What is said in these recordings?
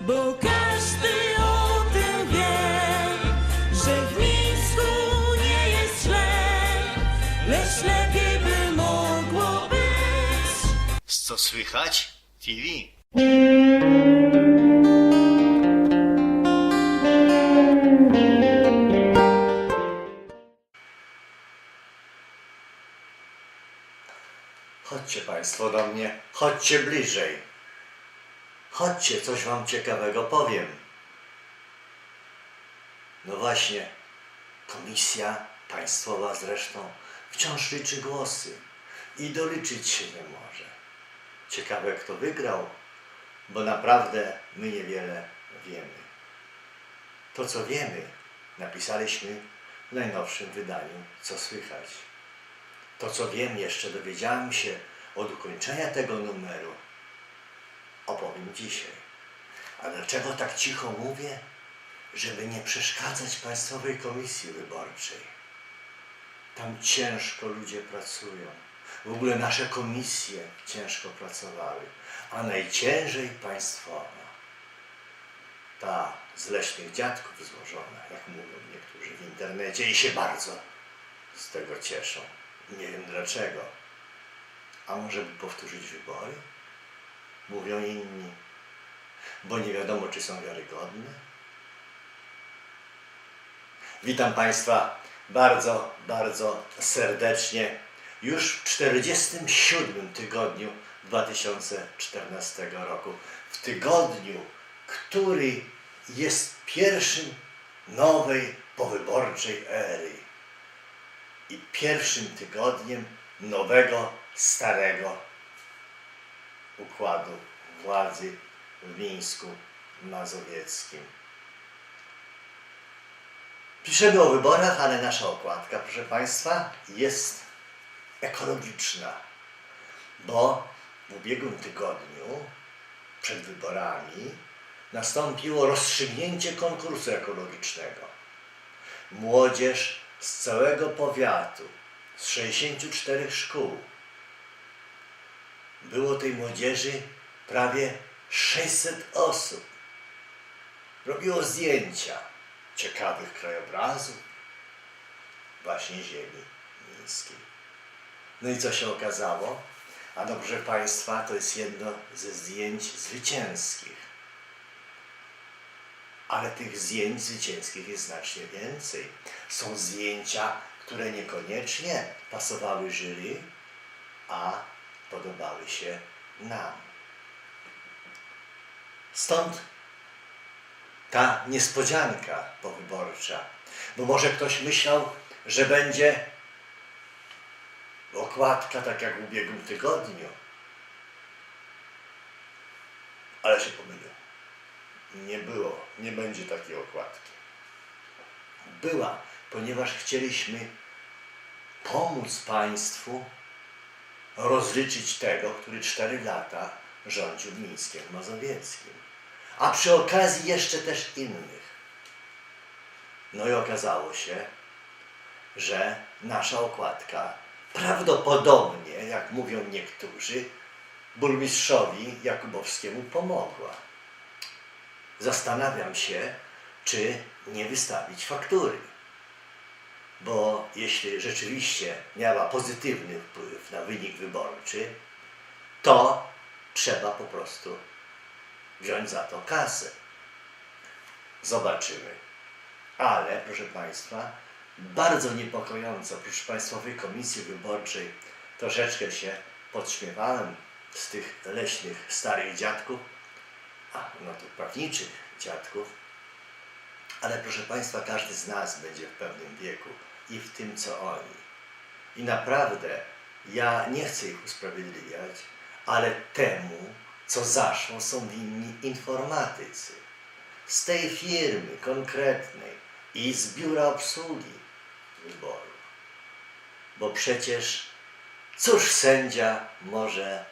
Bo każdy o tym wie, że w Mińsku nie jest źle, lecz lepiej by mogło być. Co słychać? TV. Chodźcie Państwo do mnie, chodźcie bliżej. Chodźcie, coś Wam ciekawego powiem. No właśnie, komisja państwowa zresztą wciąż liczy głosy i doliczyć się nie może. Ciekawe, kto wygrał, bo naprawdę my niewiele wiemy. To, co wiemy, napisaliśmy w najnowszym wydaniu, co słychać. To, co wiem, jeszcze dowiedziałem się od ukończenia tego numeru, opowiem dzisiaj. A dlaczego tak cicho mówię? Żeby nie przeszkadzać Państwowej Komisji Wyborczej. Tam ciężko ludzie pracują. W ogóle nasze komisje ciężko pracowały, a najciężej państwowa. Ta z leśnych dziadków złożona, jak mówią niektórzy w internecie i się bardzo z tego cieszą. Nie wiem dlaczego. A może by powtórzyć wybory? Mówią inni. Bo nie wiadomo, czy są wiarygodne. Witam Państwa bardzo, bardzo serdecznie już w 47 tygodniu 2014 roku. W tygodniu, który jest pierwszym nowej powyborczej ery i pierwszym tygodniem nowego, starego układu władzy w Mińsku Mazowieckim. Piszemy o wyborach, ale nasza okładka, proszę Państwa, jest ekologiczna, bo w ubiegłym tygodniu przed wyborami nastąpiło rozstrzygnięcie konkursu ekologicznego. Młodzież z całego powiatu, z 64 szkół, było tej młodzieży prawie 600 osób. Robiło zdjęcia ciekawych krajobrazów, właśnie ziemi miejskiej. No i co się okazało? A no, proszę Państwa, to jest jedno ze zdjęć zwycięskich. Ale tych zdjęć zwycięskich jest znacznie więcej. Są zdjęcia, które niekoniecznie pasowały jury, a podobały się nam. Stąd ta niespodzianka powyborcza. Bo może ktoś myślał, że będzie okładka tak jak w ubiegłym tygodniu. Ale się pomylił. Nie było, nie będzie takiej okładki. Była, ponieważ chcieliśmy pomóc Państwu rozliczyć tego, który cztery lata rządził Mińskiem Mazowieckim. A przy okazji jeszcze też innych. No i okazało się, że nasza okładka prawdopodobnie, jak mówią niektórzy, burmistrzowi Jakubowskiemu pomogła. Zastanawiam się, czy nie wystawić faktury. Bo jeśli rzeczywiście miała pozytywny wpływ na wynik wyborczy, to trzeba po prostu wziąć za to kasę. Zobaczymy. Ale, proszę Państwa, bardzo niepokojąco, proszę Państwowej Komisji Wyborczej, troszeczkę się podśmiewałem z tych leśnych starych dziadków, a no to prawniczych dziadków, ale proszę Państwa, każdy z nas będzie w pewnym wieku i w tym, co oni. I naprawdę ja nie chcę ich usprawiedliwiać, ale temu, co zaszło, są winni informatycy. Z tej firmy konkretnej i z biura obsługi wyborów. Bo przecież cóż sędzia może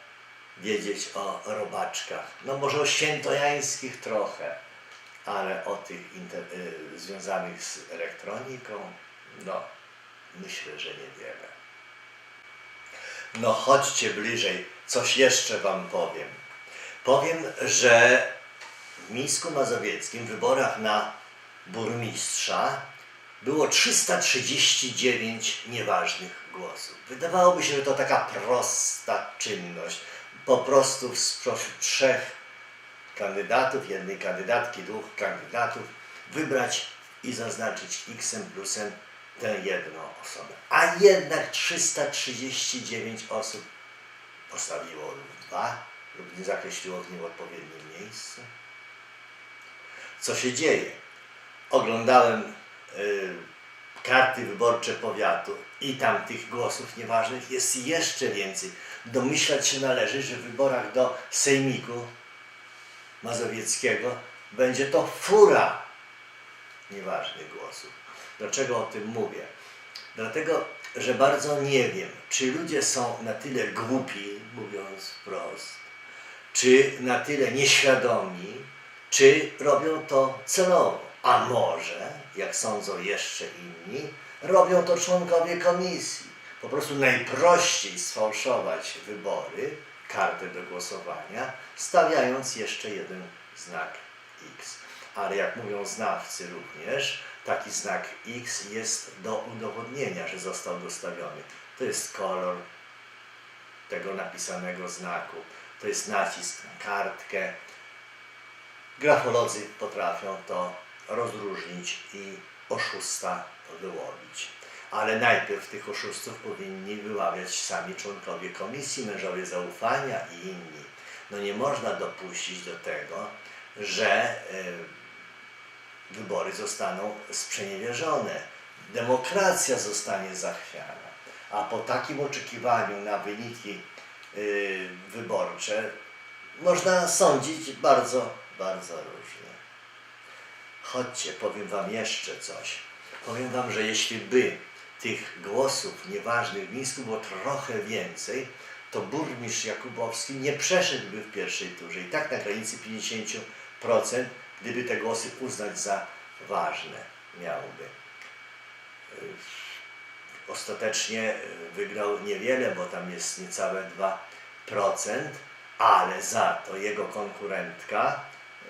wiedzieć o robaczkach? No może o świętojańskich trochę, ale o tych y, związanych z elektroniką, no myślę, że niewiele. No chodźcie bliżej, coś jeszcze Wam powiem. Powiem, że w Mińsku Mazowieckim w wyborach na burmistrza było 339 nieważnych głosów. Wydawałoby się, że to taka prosta czynność. Po prostu spośród trzech kandydatów, jednej kandydatki, dwóch kandydatów, wybrać i zaznaczyć x plusem tę jedną osobę. A jednak 339 osób postawiło lub dwa lub nie zakreśliło w nim odpowiednim miejscu. Co się dzieje? Oglądałem y, karty wyborcze powiatu i tam tych głosów nieważnych jest jeszcze więcej. Domyślać się należy, że w wyborach do Sejmiku Mazowieckiego będzie to fura nieważnych głosów. Dlaczego o tym mówię? Dlatego, że bardzo nie wiem, czy ludzie są na tyle głupi, mówiąc wprost, czy na tyle nieświadomi, czy robią to celowo. A może, jak sądzą jeszcze inni, robią to członkowie komisji. Po prostu najprościej sfałszować wybory, kartę do głosowania, stawiając jeszcze jeden znak X. Ale jak mówią znawcy również, taki znak X jest do udowodnienia, że został dostawiony. To jest kolor tego napisanego znaku, to jest nacisk na kartkę. Grafolodzy potrafią to rozróżnić i oszusta wyłowić. Ale najpierw tych oszustów powinni wyławiać sami członkowie komisji, mężowie zaufania i inni. No nie można dopuścić do tego, że e, wybory zostaną sprzeniewierzone, demokracja zostanie zachwiana. A po takim oczekiwaniu na wyniki y, wyborcze można sądzić bardzo, bardzo różnie. Chodźcie, powiem Wam jeszcze coś. Powiem Wam, że jeśli by tych głosów nieważnych w Mińsku było trochę więcej, to burmistrz Jakubowski nie przeszedłby w pierwszej turze. I tak na granicy 50%, gdyby te głosy uznać za ważne, miałby. Y, Ostatecznie y, wygrał niewiele, bo tam jest niecałe 2%, ale za to jego konkurentka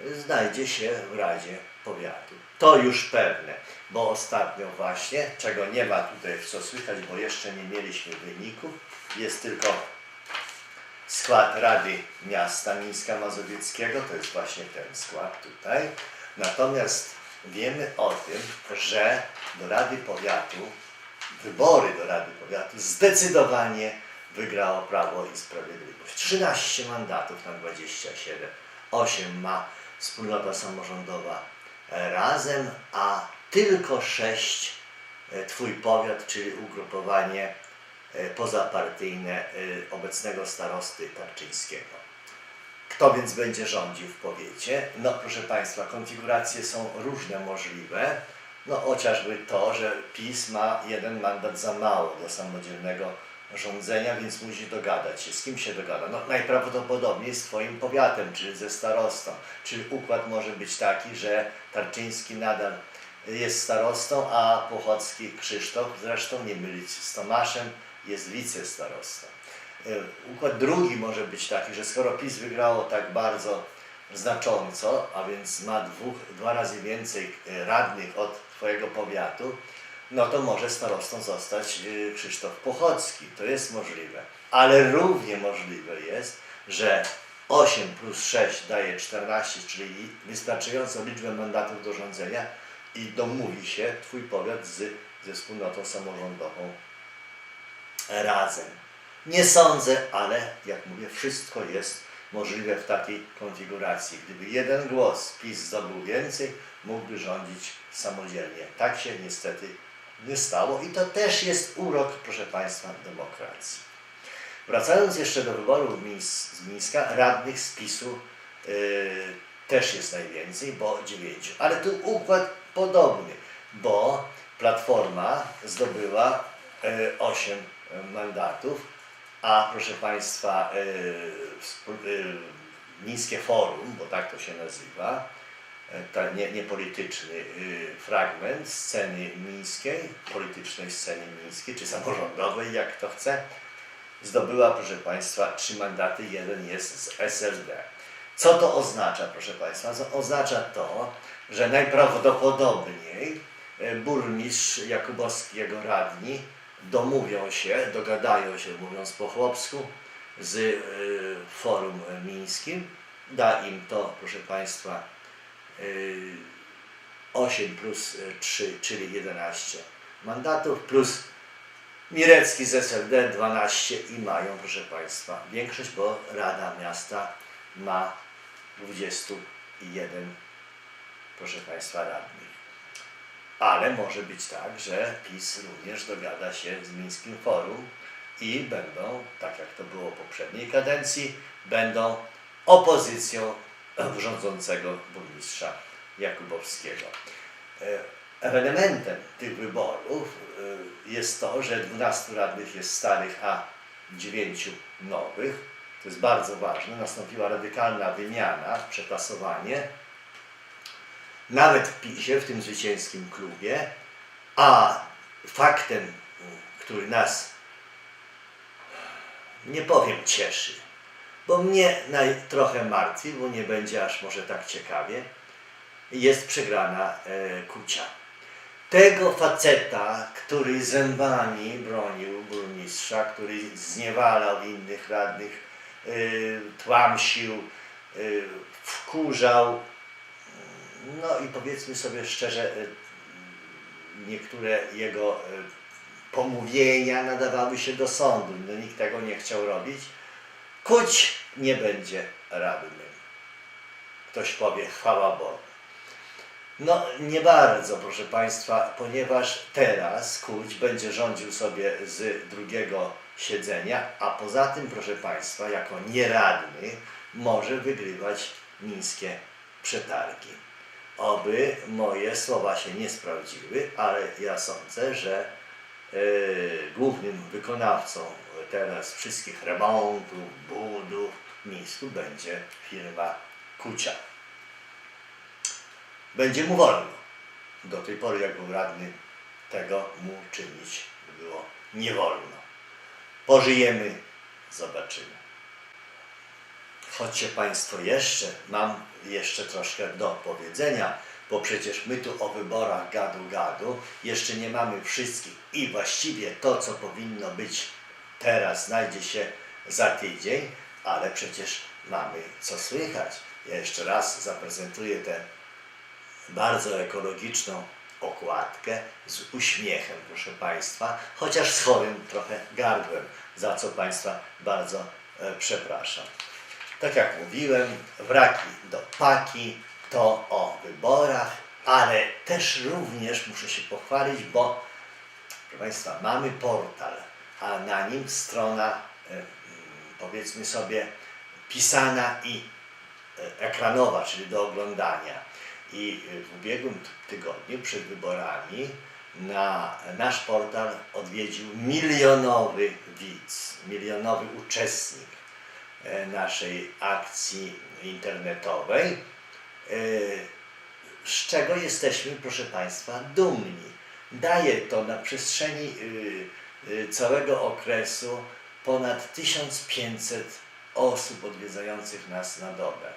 y, znajdzie się w Radzie Powiatu. To już pewne, bo ostatnio właśnie, czego nie ma tutaj co słychać, bo jeszcze nie mieliśmy wyników, jest tylko skład Rady Miasta Mińska Mazowieckiego, to jest właśnie ten skład tutaj. Natomiast wiemy o tym, że do Rady Powiatu, wybory do Rady Powiatu zdecydowanie wygrało Prawo i Sprawiedliwość. 13 mandatów na 27, 8 ma wspólnota samorządowa razem, a tylko 6 e, Twój powiat, czyli ugrupowanie pozapartyjne e, obecnego starosty Tarczyńskiego. Kto więc będzie rządził w powiecie? No proszę Państwa, konfiguracje są różne możliwe. No chociażby to, że PiS ma jeden mandat za mało do samodzielnego rządzenia, więc musi dogadać się. Z kim się dogada? No najprawdopodobniej z Twoim powiatem, czyli ze starostą. Czyli układ może być taki, że Tarczyński nadal jest starostą, a Puchocki Krzysztof, zresztą nie mylić z Tomaszem, jest wicestarostą. Y, Układ drugi może być taki, że skoro PiS wygrało tak bardzo znacząco, a więc ma dwóch, dwa razy więcej y, radnych od Twojego powiatu, no to może starostą zostać y, Krzysztof Pochocki. To jest możliwe. Ale równie możliwe jest, że 8 plus 6 daje 14, czyli wystarczającą liczbę mandatów do rządzenia i domówi się Twój powiat z, ze wspólnotą samorządową razem. Nie sądzę, ale jak mówię, wszystko jest możliwe w takiej konfiguracji. Gdyby jeden głos PiS zdobył więcej, mógłby rządzić samodzielnie. Tak się niestety nie stało i to też jest urok, proszę Państwa, demokracji. Wracając jeszcze do wyborów z Mińska, radnych z PiSu yy, też jest najwięcej, bo dziewięciu. Ale tu układ podobny, bo Platforma zdobyła yy, 8 mandatów, a proszę Państwa, wspól- yy, Mińskie Forum, bo tak to się nazywa, e, ten nie, niepolityczny fragment sceny mińskiej, politycznej sceny mińskiej, czy samorządowej, jak to chce, zdobyła, proszę Państwa, trzy mandaty, jeden jest z SLD. Co to oznacza, proszę Państwa? Oznacza to, że najprawdopodobniej e, burmistrz Jakubowski, jego radni domówią się, dogadają się, mówiąc po chłopsku, z e, forum mińskim. Da im to, proszę Państwa, e, 8 plus 3, czyli 11 mandatów, plus Mirecki z SLD 12 i mają, proszę Państwa, większość, bo Rada Miasta ma 21, proszę Państwa, radnych. Ale może być tak, że PiS również dogada się z Mińskim Forum i będą, tak jak to było w poprzedniej kadencji, będą opozycją rządzącego burmistrza Jakubowskiego. E, Ewenementem tych wyborów e, jest to, że 12 radnych jest starych, a 9 nowych. To jest bardzo ważne. Nastąpiła radykalna wymiana, przeklasowanie. Nawet w PiSie, w tym zwycięskim klubie. A faktem, który nas, nie powiem cieszy, bo mnie naj, trochę martwi, bo nie będzie aż może tak ciekawie, jest przegrana e, Kucia. Tego faceta, który zębami bronił burmistrza, który zniewalał innych radnych, y, tłamsił, y, wkurzał. No i powiedzmy sobie szczerze, y, niektóre jego y, pomówienia nadawały się do sądu. No, nikt tego nie chciał robić. Kuć nie będzie radnym. Ktoś powie, chwała Bogu. No nie bardzo, proszę Państwa, ponieważ teraz Kuć będzie rządził sobie z drugiego siedzenia, a poza tym, proszę Państwa, jako nieradny może wygrywać mińskie przetargi. Oby moje słowa się nie sprawdziły, ale ja sądzę, że e, głównym wykonawcą teraz wszystkich remontów, budów w Mińsku będzie firma Kucia będzie mu wolno. Do tej pory, jak był radny, tego mu czynić było nie wolno. Pożyjemy, zobaczymy. Chodźcie Państwo jeszcze, mam jeszcze troszkę do powiedzenia, bo przecież my tu o wyborach gadu gadu jeszcze nie mamy wszystkich i właściwie to, co powinno być teraz, znajdzie się za tydzień, ale przecież mamy co słychać. Ja jeszcze raz zaprezentuję te bardzo ekologiczną okładkę z uśmiechem, proszę Państwa, chociaż z chorym trochę gardłem, za co Państwa bardzo e, przepraszam. Tak jak mówiłem, wraki do paki to o wyborach, ale też również muszę się pochwalić, bo proszę Państwa, mamy portal, a na nim strona, e, powiedzmy sobie, pisana i e, ekranowa, czyli do oglądania. I w ubiegłym tygodniu przed wyborami na nasz portal odwiedził milionowy widz, milionowy uczestnik e, naszej akcji internetowej, e, z czego jesteśmy, proszę Państwa, dumni. Daje to na przestrzeni y, y, całego okresu ponad 1500 osób odwiedzających nas na dobę.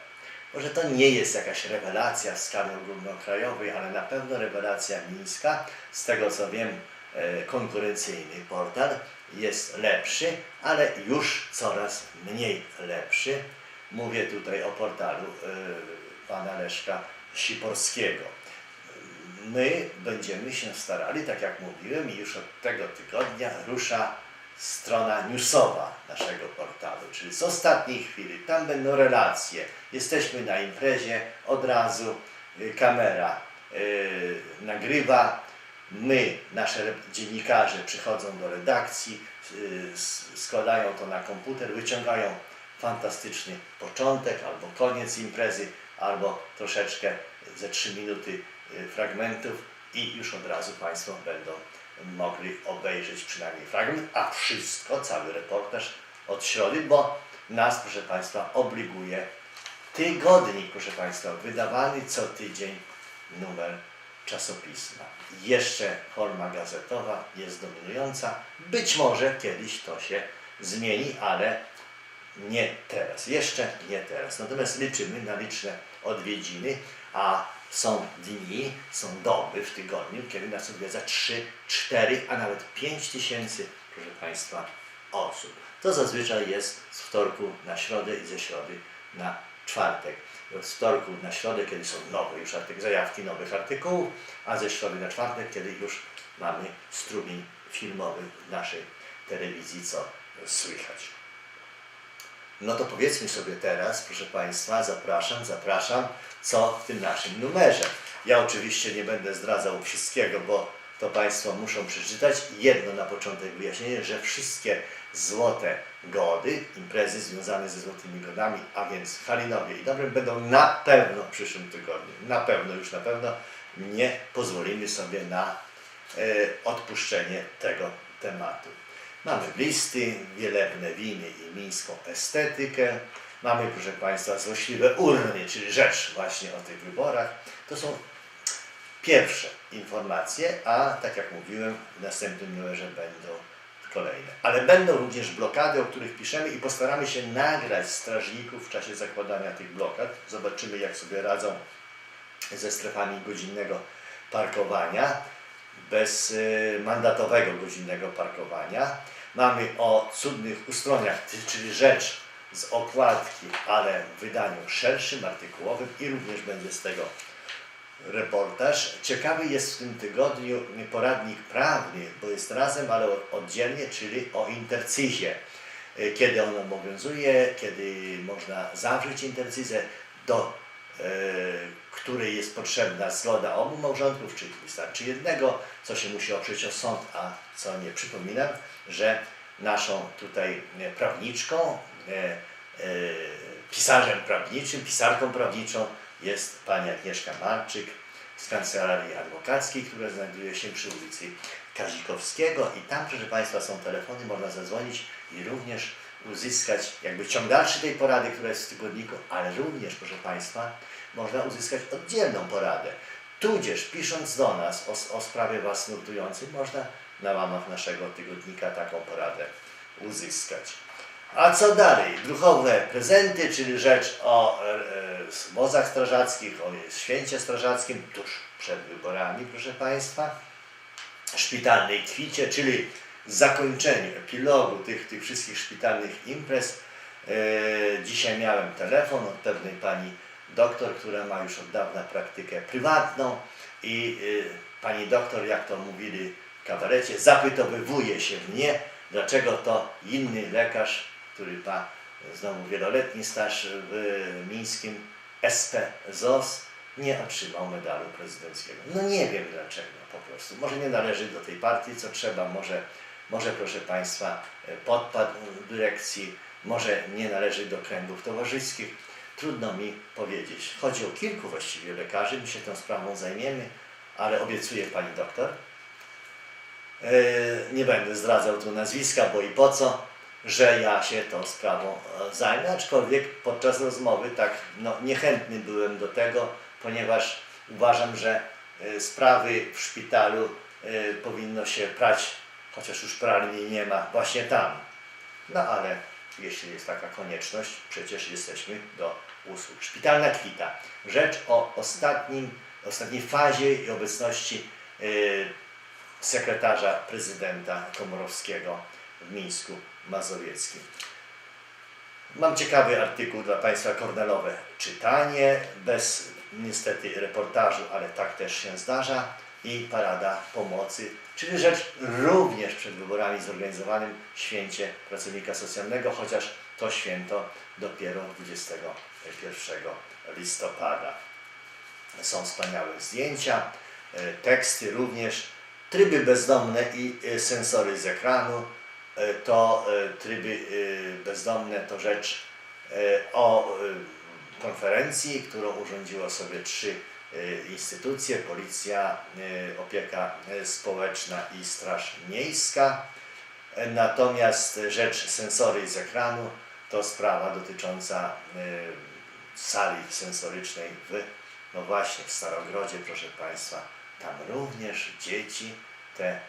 Może to nie jest jakaś rewelacja w skali ogólnokrajowej, ale na pewno rewelacja mińska. Z tego co wiem, e, konkurencyjny portal jest lepszy, ale już coraz mniej lepszy. Mówię tutaj o portalu e, pana Leszka Siporskiego. My będziemy się starali, tak jak mówiłem, i już od tego tygodnia rusza strona newsowa naszego portalu, czyli z ostatniej chwili. Tam będą relacje. Jesteśmy na imprezie, od razu y, kamera y, nagrywa. My, nasze dziennikarze przychodzą do redakcji, y, składają to na komputer, wyciągają fantastyczny początek albo koniec imprezy, albo troszeczkę ze 3 minuty y, fragmentów i już od razu Państwo będą mogli obejrzeć przynajmniej fragment, a wszystko, cały reportaż od środy, bo nas, proszę Państwa, obliguje tygodnik, proszę Państwa, wydawany co tydzień numer czasopisma. Jeszcze forma gazetowa jest dominująca. Być może kiedyś to się zmieni, ale nie teraz. Jeszcze nie teraz. Natomiast liczymy na liczne odwiedziny, a są dni, są doby w tygodniu, kiedy nas odwiedza 3, 4, a nawet 5 tysięcy, proszę Państwa, osób. To zazwyczaj jest z wtorku na środę i ze środy na czwartek. Z wtorku na środę, kiedy są nowe już artyk- zajawki nowych artykułów, a ze środy na czwartek, kiedy już mamy strumień filmowy naszej telewizji, co słychać. No to powiedzmy sobie teraz, proszę Państwa, zapraszam, zapraszam, co w tym naszym numerze. Ja oczywiście nie będę zdradzał wszystkiego, bo to Państwo muszą przeczytać. Jedno na początek wyjaśnienie, że wszystkie złote gody, imprezy związane ze złotymi godami, a więc Halinowie i Dobrym będą na pewno w przyszłym tygodniu. Na pewno, już na pewno nie pozwolimy sobie na e, odpuszczenie tego tematu. Mamy listy, wielebne winy i mińską estetykę. Mamy, proszę Państwa, złośliwe urny, czyli rzecz właśnie o tych wyborach. To są pierwsze informacje, a tak jak mówiłem, w następnym numerze będą kolejne. Ale będą również blokady, o których piszemy i postaramy się nagrać strażników w czasie zakładania tych blokad. Zobaczymy, jak sobie radzą ze strefami godzinnego parkowania, bez y, mandatowego godzinnego parkowania. Mamy o cudnych ustroniach, czyli rzecz z okładki, ale w wydaniu szerszym, artykułowym i również będzie z tego reportaż. Ciekawy jest w tym tygodniu poradnik prawny, bo jest razem, ale oddzielnie, czyli o intercyzie. Y, Kiedy on obowiązuje, kiedy można zawrzeć intercyzę, do e, której jest potrzebna zgoda obu małżonków, czyli wystarczy jednego, co się musi oprzeć o sąd, a co nie. Przypominam, że naszą tutaj e, prawniczką, e, e, pisarzem prawniczym, pisarką prawniczą jest pani Agnieszka Marczyk z Kancelarii Adwokackiej, która znajduje się przy ulicy Kazikowskiego i tam, proszę Państwa, są telefony, można zadzwonić i również uzyskać jakby ciąg dalszy tej porady, która jest w tygodniku, ale również, proszę Państwa, można uzyskać oddzielną poradę. Tudzież pisząc do nas o, o sprawie Was nurtującej, można na łamach naszego tygodnika taką poradę uzyskać. A co dalej? Duchowe prezenty, czyli rzecz o e, e, wozach strażackich, o święcie strażackim tuż przed wyborami, proszę Państwa. Szpitalnej kwicie, czyli zakończeniu, epilogu tych, tych wszystkich szpitalnych imprez. E, dzisiaj miałem telefon od pewnej pani doktor, która ma już od dawna praktykę prywatną i e, pani doktor, jak to mówili w kabarecie, zapytowywuje się mnie, dlaczego to inny lekarz, który ma znowu wieloletni staż w mińskim SP ZOS, nie otrzymał medalu prezydenckiego. No nie wiem dlaczego po prostu. Może nie należy do tej partii, co trzeba, może, może proszę Państwa, e, podpadł dyrekcji, może nie należy do kręgów towarzyskich. Trudno mi powiedzieć. Chodzi o kilku właściwie lekarzy, my się tą sprawą zajmiemy, ale obiecuję Pani doktor. E, Nie będę zdradzał tu nazwiska, bo i po co, że ja się tą sprawą e, zajmę, aczkolwiek podczas rozmowy tak no, niechętny byłem do tego, ponieważ uważam, że e, sprawy w szpitalu e, powinno się prać, chociaż już pralni nie ma, właśnie tam. No ale jeśli jest taka konieczność, przecież jesteśmy do usług. Szpitalna kwita. Rzecz o ostatnim, ostatniej fazie i obecności sekretarza prezydenta Komorowskiego w Mińsku Mazowieckim. Mam ciekawy artykuł dla Państwa, Kornelowe czytanie, bez niestety reportażu, ale tak też się zdarza i parada pomocy, czyli rzecz również przed wyborami zorganizowanym święcie pracownika socjalnego, chociaż to święto dopiero 21 listopada. Są wspaniałe zdjęcia, e, teksty również, tryby bezdomne i e, sensory z ekranu. E, To e, tryby e, bezdomne to rzecz o konferencji, którą urządziło sobie trzy instytucje, policja, opieka społeczna i straż miejska. Natomiast rzecz sensory z ekranu to sprawa dotycząca sali sensorycznej w, no właśnie, w Starogrodzie, proszę Państwa. Tam również dzieci, te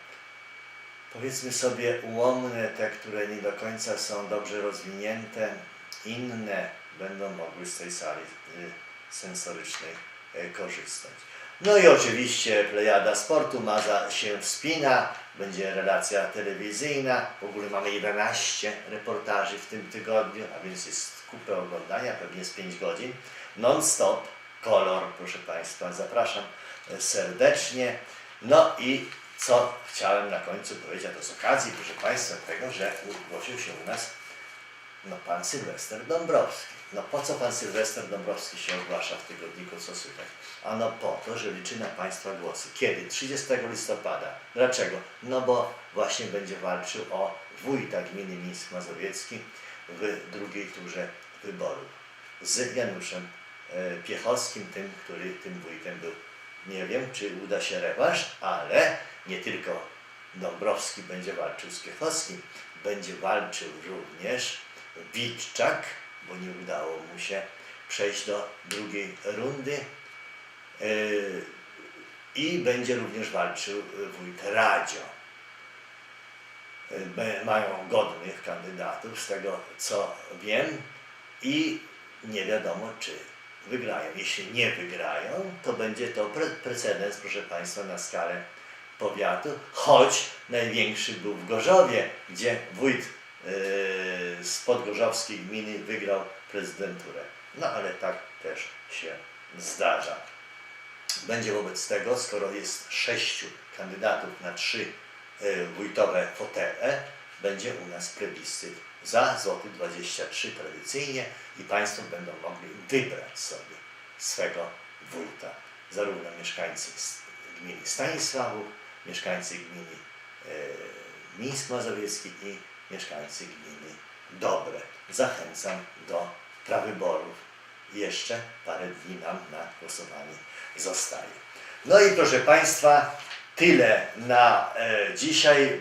powiedzmy sobie ułomne, te, które nie do końca są dobrze rozwinięte, inne będą mogły z tej sali y, sensorycznej y, korzystać. No i oczywiście Plejada Sportu Maza się wspina, będzie relacja telewizyjna, w ogóle mamy 11 reportaży w tym tygodniu, a więc jest kupę oglądania, pewnie z 5 godzin, non-stop, kolor, proszę Państwa, zapraszam e, serdecznie. No i co chciałem na końcu powiedzieć, a to z okazji, proszę Państwa, tego, że zgłosił się u nas no, pan Sylwester Dąbrowski. No po co pan Sylwester Dąbrowski się ogłasza w tygodniku Co Słychać? Ano po to, że liczy na Państwa głosy. Kiedy? 30 listopada. Dlaczego? No bo właśnie będzie walczył o wójta gminy Mińsk Mazowiecki w drugiej turze wyborów z Januszem e, Piechowskim, tym, który tym wójtem był. Nie wiem, czy uda się rewanż, ale nie tylko Dąbrowski będzie walczył z Piechowskim, będzie walczył również Witczak, bo nie udało mu się przejść do drugiej rundy. Yy, I będzie również walczył wójt Radzio. Yy, Mają godnych kandydatów, z tego co wiem, i nie wiadomo, czy wygrają. Jeśli nie wygrają, to będzie to pre precedens, proszę Państwa, na skalę powiatu, choć największy był w Gorzowie, gdzie wójt yy, z podgorzowskiej gminy wygrał prezydenturę. No ale tak też się zdarza. Będzie wobec tego, skoro jest sześciu kandydatów na trzy y, wójtowe fotele, będzie u nas plebiscyt za złoty 23 tradycyjnie i Państwo będą mogli wybrać sobie swego wójta. Zarówno mieszkańcy gminy Stanisławów, mieszkańcy gminy y, Mińsk Mazowiecki i mieszkańcy gminy Dobre. Zachęcam do prawyborów. Jeszcze parę dni nam na głosowanie zostaje. No i proszę Państwa, tyle na e, dzisiaj.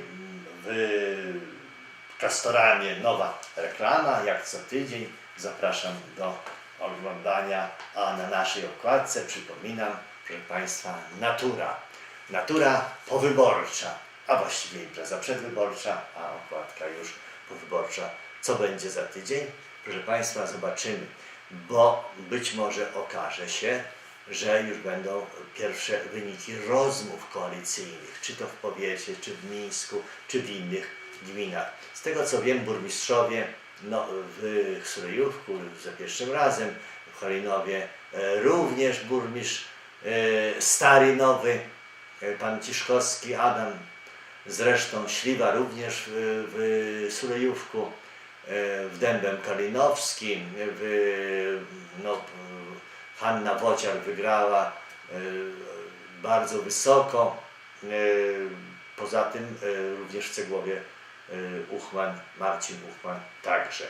Castoramie nowa reklama, jak co tydzień. Zapraszam do oglądania, a na naszej okładce przypominam, proszę Państwa, natura. Natura powyborcza, a właściwie impreza przedwyborcza, a okładka już powyborcza. Co będzie za tydzień? Proszę Państwa, zobaczymy, bo być może okaże się, że już będą pierwsze wyniki rozmów koalicyjnych, czy to w powiecie, czy w Mińsku, czy w innych gminach. Z tego co wiem, burmistrzowie no, w Surejówku za pierwszym razem, w Cholinowie e, również burmistrz e, stary, nowy, e, pan Ciszkowski, Adam, zresztą Śliwa również w, w Surejówku, w Dębem Kalinowskim, w, no, Hanna Wociar wygrała bardzo wysoko. Poza tym również w Cegłowie Uchman, Marcin Uchman także.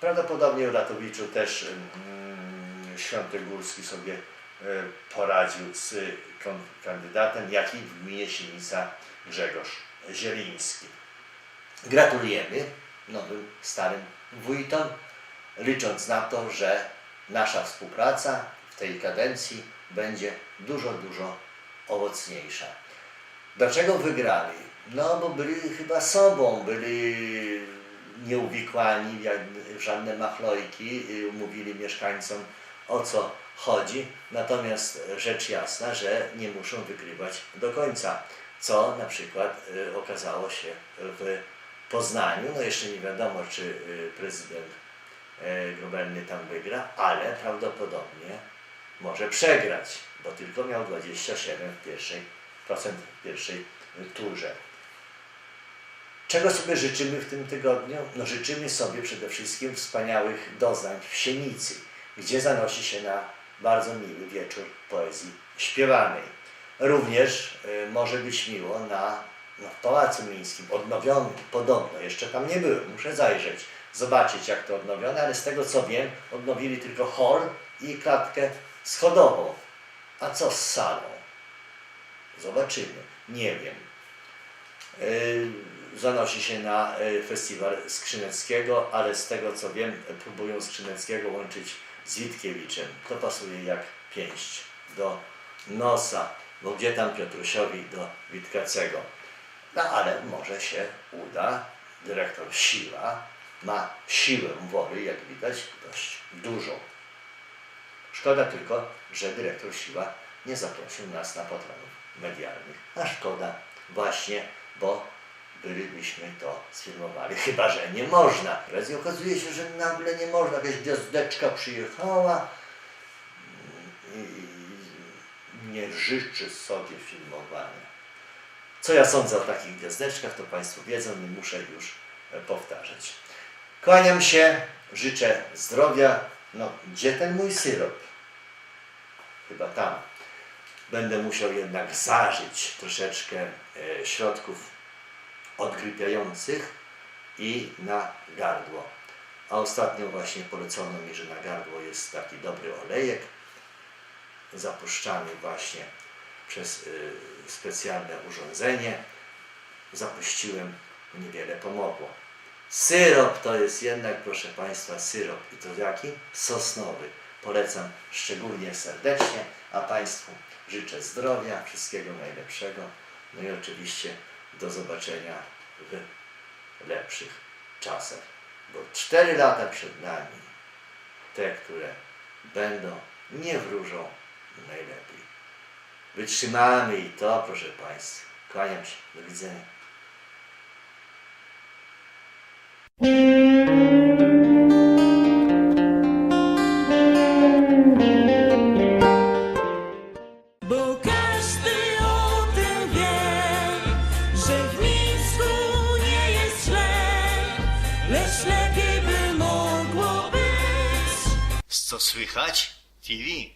Prawdopodobnie w Ratowiczu też mm, Świątogórski sobie e, poradził z kandydatem, jak i w gminie Sienica Grzegorz Zieliński. Gratulujemy nowym, starym wójtom, licząc na to, że nasza współpraca w tej kadencji będzie dużo, dużo owocniejsza. Dlaczego wygrali? No, bo byli chyba sobą, byli nieuwikłani w żadne machlojki, y, mówili mieszkańcom o co chodzi. Natomiast rzecz jasna, że nie muszą wygrywać do końca, co na przykład y, okazało się w Poznaniu. No jeszcze nie wiadomo, czy y, prezydent e, Grobelny tam wygra, ale prawdopodobnie może przegrać, bo tylko miał 27 w pierwszej, procent w pierwszej turze. Czego sobie życzymy w tym tygodniu? No życzymy sobie przede wszystkim wspaniałych doznań w Sienicy, gdzie zanosi się na bardzo miły wieczór poezji śpiewanej. Również y, może być miło na, no, w Pałacu Mińskim, odnowionym podobno, jeszcze tam nie byłem, muszę zajrzeć, zobaczyć jak to odnowione, ale z tego co wiem, odnowili tylko hol i klatkę schodową. A co z salą? Zobaczymy, nie wiem. Yy, zanosi się na yy, festiwal Skrzyneckiego, ale z tego co wiem, próbują Skrzyneckiego łączyć z Witkiewiczem. To pasuje jak pięść do nosa, bo gdzie tam Piotrusiowi do Witkacego? No ale może się uda, dyrektor Siła ma siłę woli, jak widać, dość dużą. Szkoda tylko, że dyrektor Siła nie zaprosił nas na patronów medialnych. A szkoda właśnie, bo bylibyśmy to sfilmowali. Chyba, że nie można. Teraz okazuje się, że nagle nie można. Jakaś gwiazdeczka przyjechała i nie życzy sobie filmowania. Co ja sądzę o takich gwiazdeczkach, to Państwo wiedzą, nie muszę już powtarzać. Kłaniam się, życzę zdrowia. No, gdzie ten mój syrop? Chyba tam. Będę musiał jednak zażyć troszeczkę e, środków odgrypiających i na gardło. A ostatnio właśnie polecono mi, że na gardło jest taki dobry olejek, zapuszczany właśnie przez y, specjalne urządzenie. Zapuściłem, niewiele pomogło. Syrop to jest jednak, proszę Państwa, syrop. I to jaki? Sosnowy. Polecam szczególnie serdecznie, a Państwu życzę zdrowia, wszystkiego najlepszego. No i oczywiście do zobaczenia w lepszych czasach. Bo cztery lata przed nami, te, które będą, nie wróżą najlepiej. Wytrzymamy i to, proszę Państwa. Kłaniam się. Do widzenia. Lepiej by